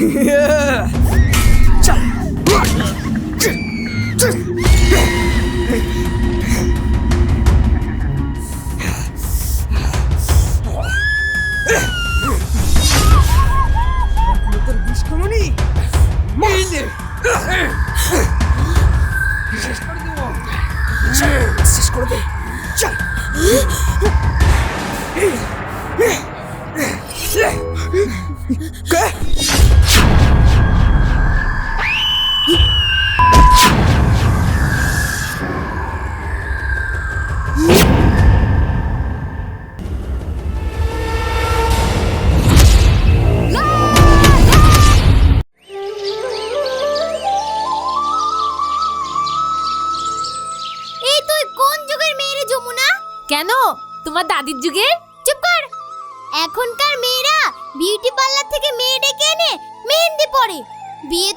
yeah.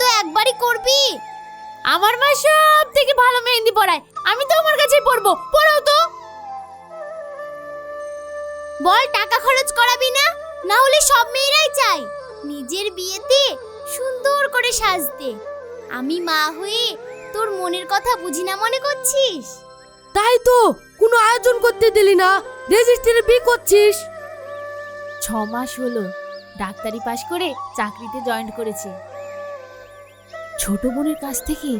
তো একবারই করবি? আমার মা সব থেকে ভালো মেহেন্দি পড়ায় আমি তো আমার কাছেই পড়ব পড়াও তো। বল টাকা খরচ করাবি না? না হলে সব মেয়েরাই চায়। নিজের বিয়েতে সুন্দর করে সাজতে। আমি মা হয়ে তোর মনের কথা বুঝি না মনে করছিস? তাই তো কোনো আয়োজন করতে দিলি না। রেজিস্ট্রি বি করছিস। ছ মাস হলো। ডাক্তারি পাশ করে চাকরিতে জয়েন করেছে। ছোট বোনের কাছ থেকে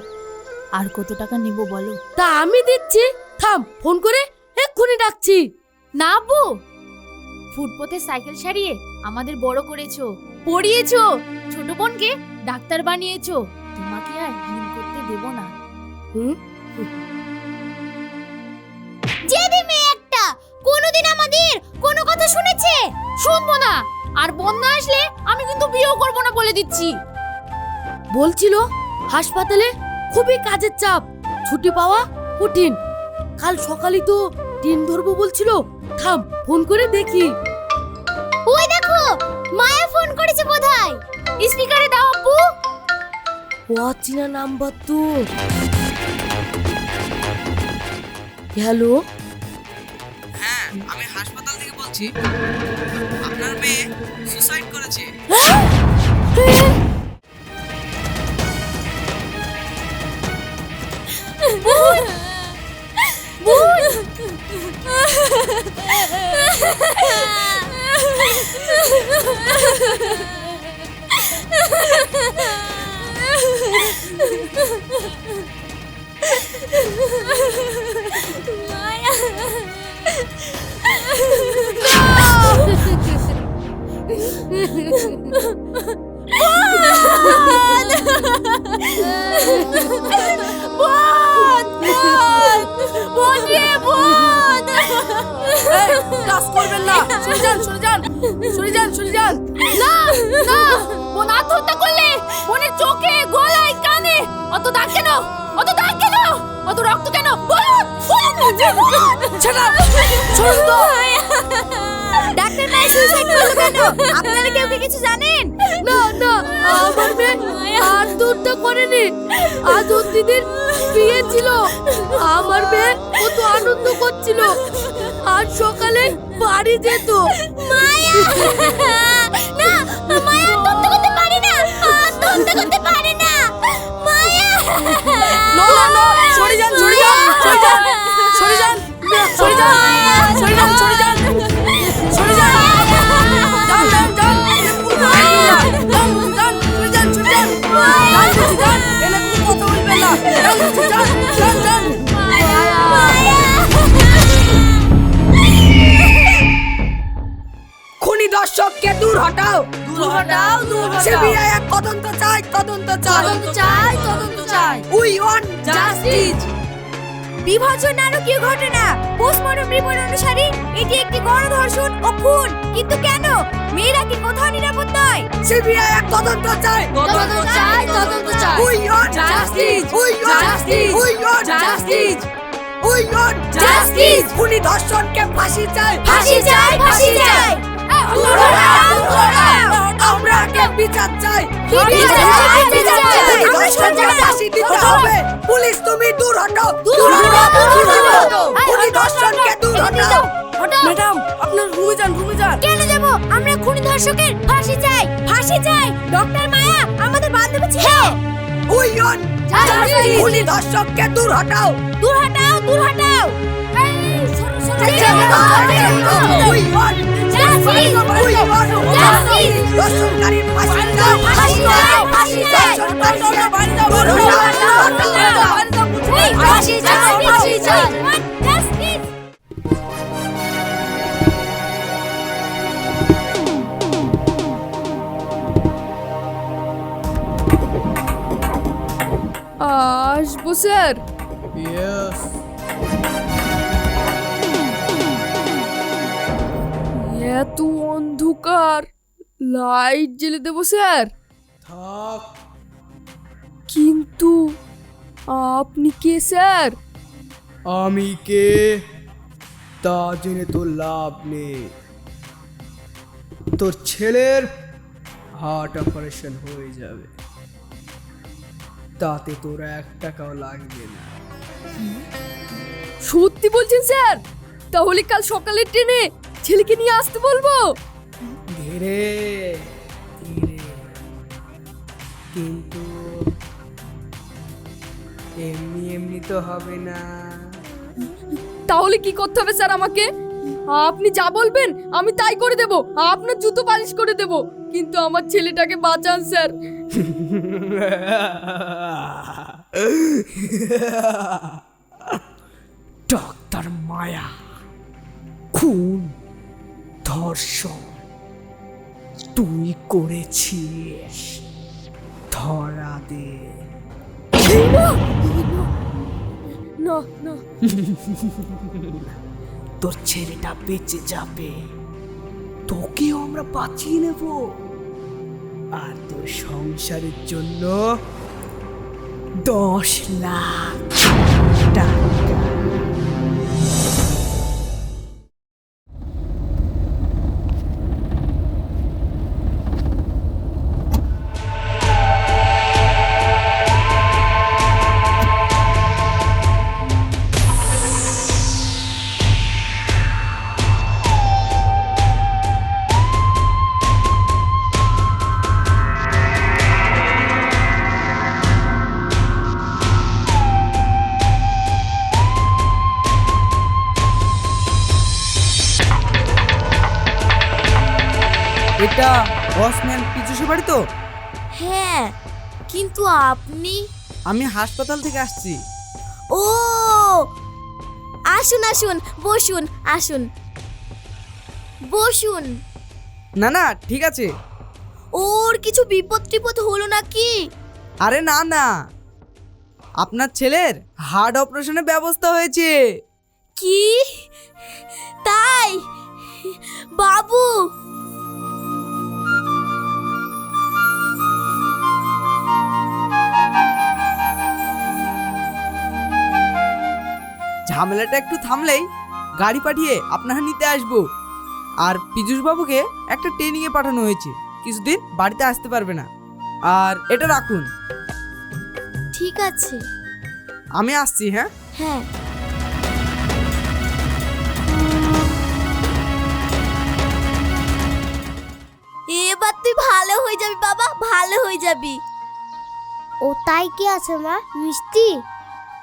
আর কত টাকা নেব বলো? তা আমি দিচ্ছি। থাম ফোন করে এক্ষুনি ডাকছি। না বউ ফুটপথে সাইকেল সারিয়ে আমাদের বড় করেছ। পড়িয়েছো। ছোট বোনকে ডাক্তার বানিয়েছো। তোমাকে আর ঋণ করতে দেব না। হুম? জেদি মেয়ে একটা! কোনোদিন আমাদের কোনো কথা শুনেছে? শুনব না। আর বন্যা আসলে আমি কিন্তু বিয়েও করব না বলে দিচ্ছি। বলছিল হাসপাতালে খুবই কাজের চাপ ছুটি পাওয়া কঠিন। কাল সকালে তো দিন ধরবো বলছিল থাম ফোন করে দেখি। ওই দেখো মায়া ফোন করেছে বোধহয়। স্পিকারে দাও ও অচেনা নাম্বার তো। হ্যালো? হ্যাঁ আমি হাসপাতাল থেকে বলছি আপনার মেয়ে সুসাইড করেছে। 뭐야? 뭐야? 뭐지? 뭐야? কাজ করবেন না। সরে যান সরে যান। সরে যান সরে যান। না না। বোন আত্মহত্যা করলে বোনের চোখে গলায় কানে অত দাগ কেন? অত দাগ কেন? অত রক্ত কেন? বলুন বলুন ছেড়া ছোড় তো ডাক্তার মায়া সুইসাইড করল কেন? আপনারা কেউ কি কিছু জানেন? না না আমার মেয়ে আত্মহত্যা করেনি। আজ দিদির বিয়ে ছিল। আমার মেয়ে কত আনন্দ করছিল। আজ সকালে বাড়ি যেত। মায়া! না মায়া আত্মহত্যা করতে পারে না। আত্মহত্যা করতে পারে না। মায়া! না না না সরে যান সরে যান সরে যান সরে যান সরে যান সরে যান সরে যান। দূর দূর সিবিআই এক তদন্ত চাই তদন্ত চাই। তদন্ত চাই তদন্ত চাই। উই ওয়ান্ট জাস্টিস বিভাজ্য নারকীয় ঘটনা। পোস্টমর্টম রিপোর্ট অনুসারে এটি একটি গণধর্ষণ ও খুন। কিন্তু কেন? মেয়েরা কি কোথাও নিরাপদ নয়? সিবিআই এক তদন্ত চাই। তদন্ত চাই তদন্ত চাই। We want justice we want justice we want justice we want justice খুনি দর্শককে বিচার চাই। বিচার চাই, বিচার চাই। খুনি আমরা দর্শককে সব ফাঁসি দিতে হবে। পুলিশ তুমি দূর হটো। দূর হটো, দূর হটো। খুনি দর্শককে দূর হটাও ম্যাডাম আপনার রুমে যান রুমে যান। কেন যাব? আমরা খুনি ধর্ষকের ফাঁসি চাই ফাঁসি চাই। ডক্টর মায়া বান্ধবী ছিল। উইয়ন Justice! উনি দূর হটাও। দূর হটাও দূর হটাও! উইয়ন। Justice! দর্শককারীর ফাঁসি দাও ফাঁসি দাও, ফাঁসি দাও। দর্শককারীর দূর হটাও ওই ফাঁসি চাই ফাঁসি চাই জাস্টিস আসবো স্যার এত অন্ধকার। লাইট জ্বেলে দেবো স্যার। থাক। কিন্তু আপনি কে স্যার? আমি কে? তা জেনে তো লাভ নেই। তোর ছেলের হার্ট অপারেশন হয়ে যাবে। তাতে তোর এক টাকাও লাগবে না। সত্যি বলছেন স্যার? তাহলে কাল সকালের ট্রেনে ছেলেকে নিয়ে আসতে বলব? ধীরে ধীরে। কিন্তু এমনি এমনি তো হবে না। তাহলে কি করতে হবে স্যার আমাকে? আপনি যা বলবেন আমি তাই করে দেব। আপনার জুতো পালিশ করে দেব। কিন্তু আমার ছেলেটাকে বাঁচান স্যার। ডাক্তার মায়া খুন। ধর্ষণ। তুই করেছিস। ধরা দে। না না। তোর ছেলেটা বেঁচে যাবে। তোকেও আমরা বাঁচিয়ে নেব। আর তোর সংসারের জন্য দশ লাখ। এটা বসম্যান পিছুসে বাড়ি তো? হ্যাঁ কিন্তু আপনি? আমি হাসপাতাল থেকে আসছি। ও আসুন আসুন বসুন আসুন। বসুন। না না ঠিক আছে। ওর কিছু বিপদ টিপদ হলো নাকি? আরে না না। আপনার ছেলের হার্ট অপারেশনের ব্যবস্থা হয়েছে। কি? তাই? বাবু! ঝামেলাটা একটু থামলেই গাড়ি পাঠিয়ে আপনারা নিতে আসব। আর পীযুষ বাবুকে একটা ট্রেনিংয়ে পাঠানো হয়েছে। কিছুদিন বাড়িতে আসতে পারবে না। আর এটা রাখুন। ঠিক আছে। আমি আসছি হ্যাঁ? হ্যাঁ। এবার তুই ভালো হয়ে যাবি বাবা ভালো হয়ে যাবি। ও তাই কি আছে মা? মিষ্টি?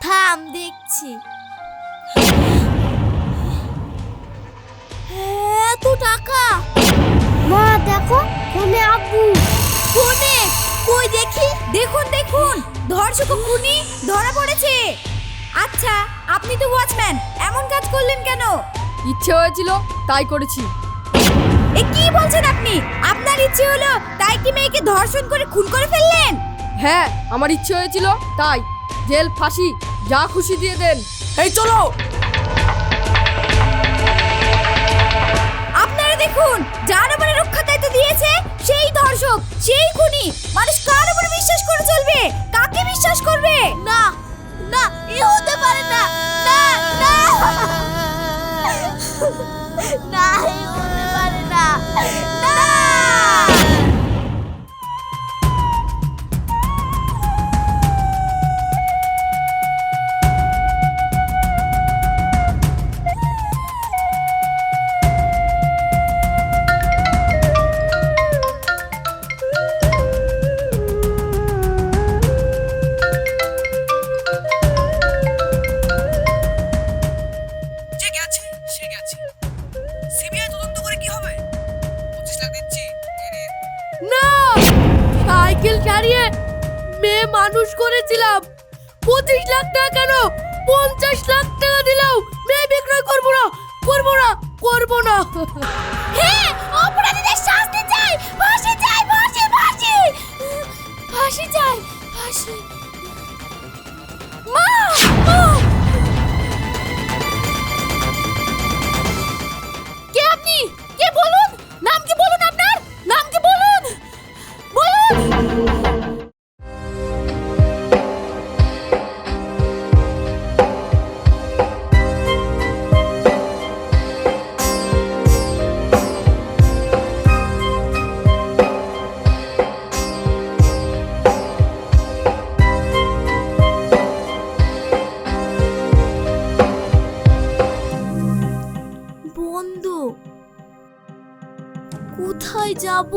থাম দেখছি। ফোনে আব্বু। ফোনে। কই দেখি? দেখুন দেখুন। ধর্ষক খুনি? ধরা পড়েছে। আচ্ছা আপনি তো ওয়াচম্যান। এমন কাজ করলেন কেন? ইচ্ছে হয়েছিল তাই করেছি। এ কি বলছেন আপনি? আপনার ইচ্ছে হলো তাই কি মেয়েকে ধর্ষণ করে খুন করে ফেললেন? হ্যাঁ আমার ইচ্ছে হয়েছিল তাই। জেল ফাঁসি যা খুশি দিয়ে দেন। এই চলো! আপনারা দেখুন যার উপরে রক্ষা দায়িত্ব দিয়েছে পঁচিশ লাখ টাকা কেন? পঞ্চাশ লাখ টাকা দিলেও মেয়ে বিক্রয় করব না করব না করব না। হ্যাঁ অপরাধীদের শাস্তি চাই, ফাঁসি চাই, ফাঁসি ফাঁসি। ফাঁসি চাই, ফাঁসি। যাব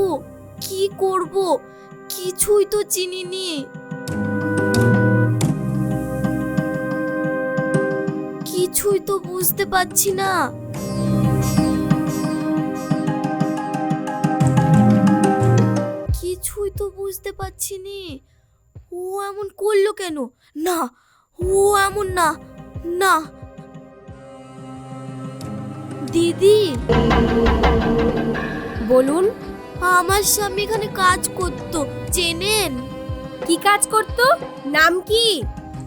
কি করব? কিছুই তো চিনিনি। কিছুই তো বুঝতে পারছি না। কিছুই তো বুঝতে পারছি নি। ও এমন করল কেন? না, ও এমন না না। দিদি? বলুন। আমার স্বামী এখানে কাজ করত চেনেন? কি কাজ করত? নাম কি?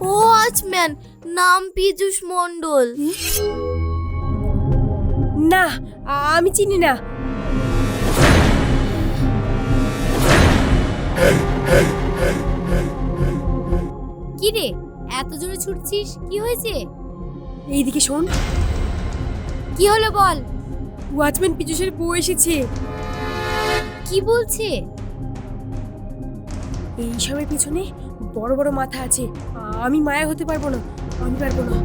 ও ওয়াচম্যান নাম পীযুষ মণ্ডল। না আমি চিনি না। কি রে এত জোরে ছুটছিস? কি হয়েছে? এইদিকে শোন। কি হলো বল? ওয়াচম্যান পিজুসের বউ এসেছে। কি বলছে? এই সবের পিছনে বড় বড় মাথা আছে। আমি মায়া হতে পারব না আমি পারব না।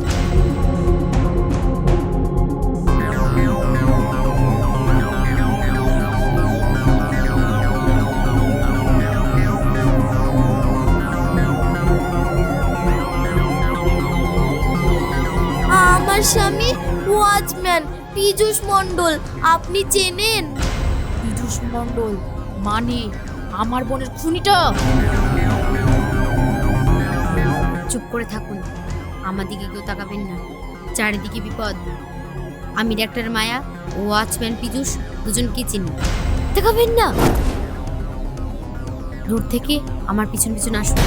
আমার স্বামী ওয়াচম্যান পীযুষ মণ্ডল আপনি চেনেন? মণ্ডল মানে আমার বোনের খুনিটা। চুপ করে থাকুন, আমার দিকে কেউ তাকাবেন না, চারিদিকে বিপদ। আমি ডাক্তার মায়া, ও ওয়াচম্যান পীযুষ দুজনকে চিনি। তাকাবেন না। দূর থেকে আমার পিছন পিছন আসুন।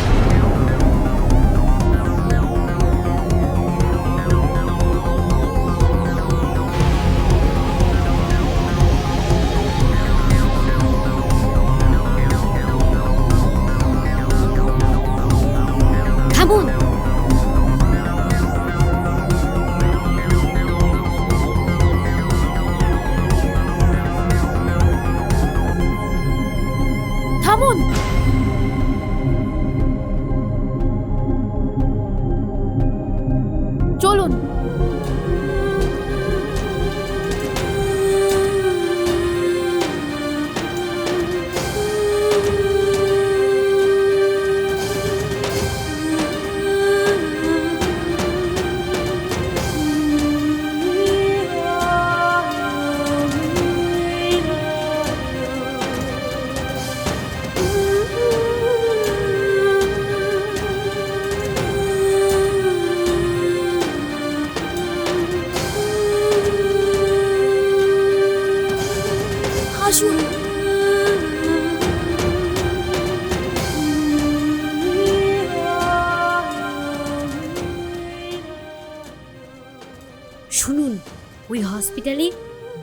ওই হসপিটালে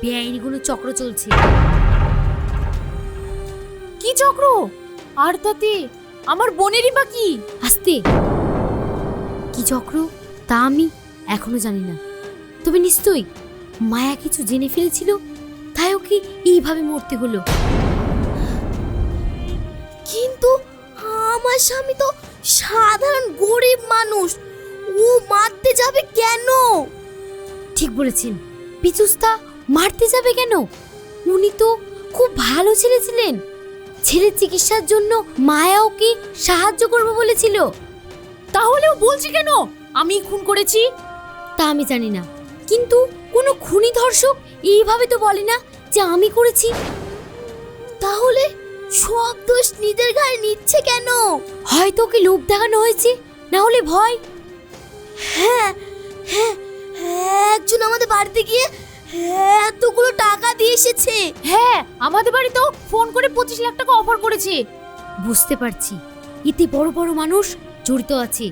বেআইনি কোনো চক্র চলছে। কি চক্র? আর তাতে আমার বোনেরই বা কি? আস্তে। কি চক্র? তা আমি এখনও জানি না। তবে নিশ্চয়ই মায়া কিছু জেনে ফেলেছিল তাই ওকে এইভাবে মরতে হলো। কিন্তু আমার স্বামী তো সাধারণ গরিব মানুষ। ও মারতে যাবে কেন? ঠিক বলেছেন। পিচুস্তা মারতে যাবে কেন? উনি তো খুব ভালো ছেলে ছিলেন। ছেলের চিকিৎসার জন্য মায়া ওকে সাহায্য করবে বলেছিল? তাহলেও বলছি কেন? আমি খুন করেছি? তা আমি জানি না। কিন্তু কোনো খুনি ধর্ষক এইভাবে তো বলে না যে আমি করেছি। তাহলে সব দোষ নিজের গায়ে নিচ্ছে কেন? হয়তো ওকে লোভ দেখানো হয়েছে, না হলে ভয়? হ্যাঁ হ্যাঁ একজন আমাদের বাড়িতে গিয়ে হ্যাঁ, এতগুলো টাকা দিয়ে এসেছে। হ্যাঁ আমাদের বাড়িতেও ফোন করে পঁচিশ লাখ টাকা অফার করেছে। বুঝতে পারছি। এতে বড় বড় মানুষ জড়িত আছে।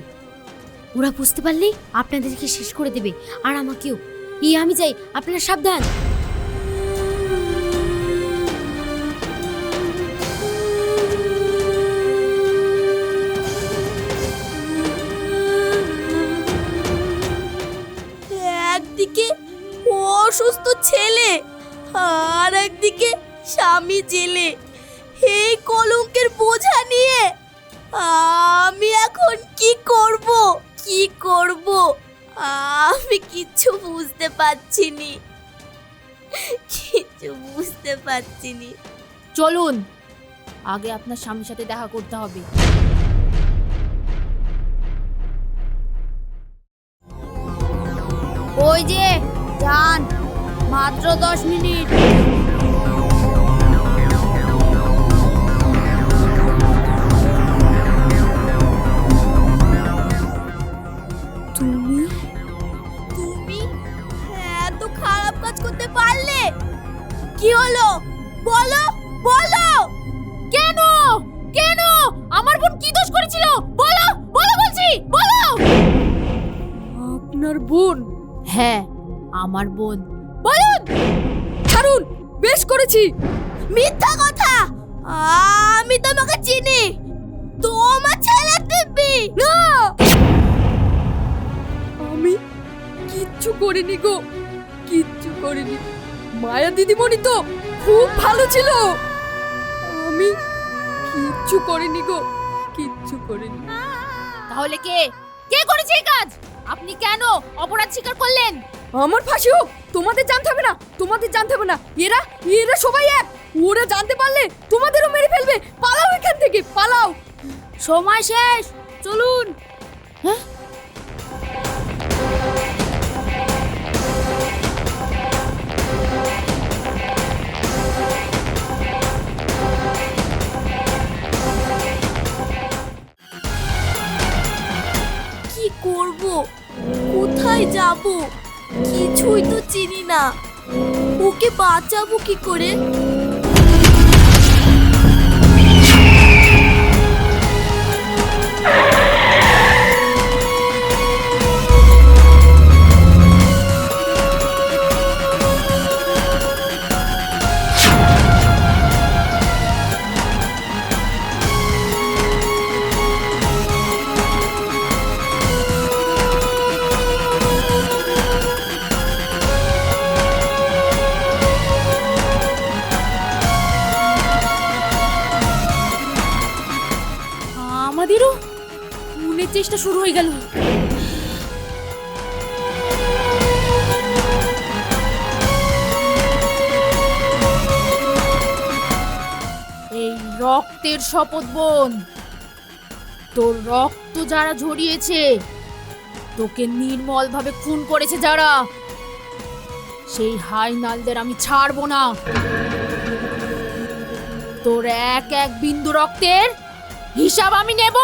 ওরা বুঝতে পারলেই আপনাদেরকে শেষ করে দেবে। আর আমাকেও। এই আমি যাই আপনারা সাবধান। স্বামী জেলে। এই কলঙ্কের বোঝা নিয়ে আমি এখন কি করব? কি করব? আমি কিচ্ছু বুঝতে পারছি নি কিচ্ছু বুঝতে পারছি নি চলুন আগে আপনার স্বামীর সাথে দেখা করতে হবে। ওই যে যান মাত্র দশ মিনিট। কি হলো? বলো বলো! কেন? কেন? আমার বোন কি দোষ করেছিল? বলো বলো বলছি বলো! আপনার বোন? হ্যাঁ আমার বোন। বলুন! ছাড়ুন বেশ করেছি। মিথ্যা কথা! আমি তোমাকে চিনি। তোমার ছেলে দিব্যি! না! আমি কিচ্ছু করিনি গো। কিচ্ছু করিনি। মায়া দিদিমণি তো খুব ভালো ছিল। আমি কিচ্ছু করিনি গো কিচ্ছু করিনি। তাহলে কে? কে করেছে এই কাজ? আপনি কেন অপরাধ স্বীকার করলেন? আমার ফাঁসি হোক তোমাদের জানতে হবে না তোমাদের জানতে হবে না। এরা এরা সবাই এক। ওরা জানতে পারলে তোমাদেরও মেরে ফেলবে। পালাও এখান থেকে পালাও। সময় শেষ চলুন। কি করব? কোথায় যাব? কিছুই তো চিনি না। ওকে বাঁচাবো কি করে? আমাদেরও মনের চেষ্টা শুরু হয়ে গেল। এই রক্তের শপথ বোন, তোর রক্ত যারা ঝরিয়েছে, তোকে নির্মল ভাবে খুন করেছে যারা, সেই হাই নালদের আমি ছাড়বো না। তোর এক এক বিন্দু রক্তের হিসাব আমি নেব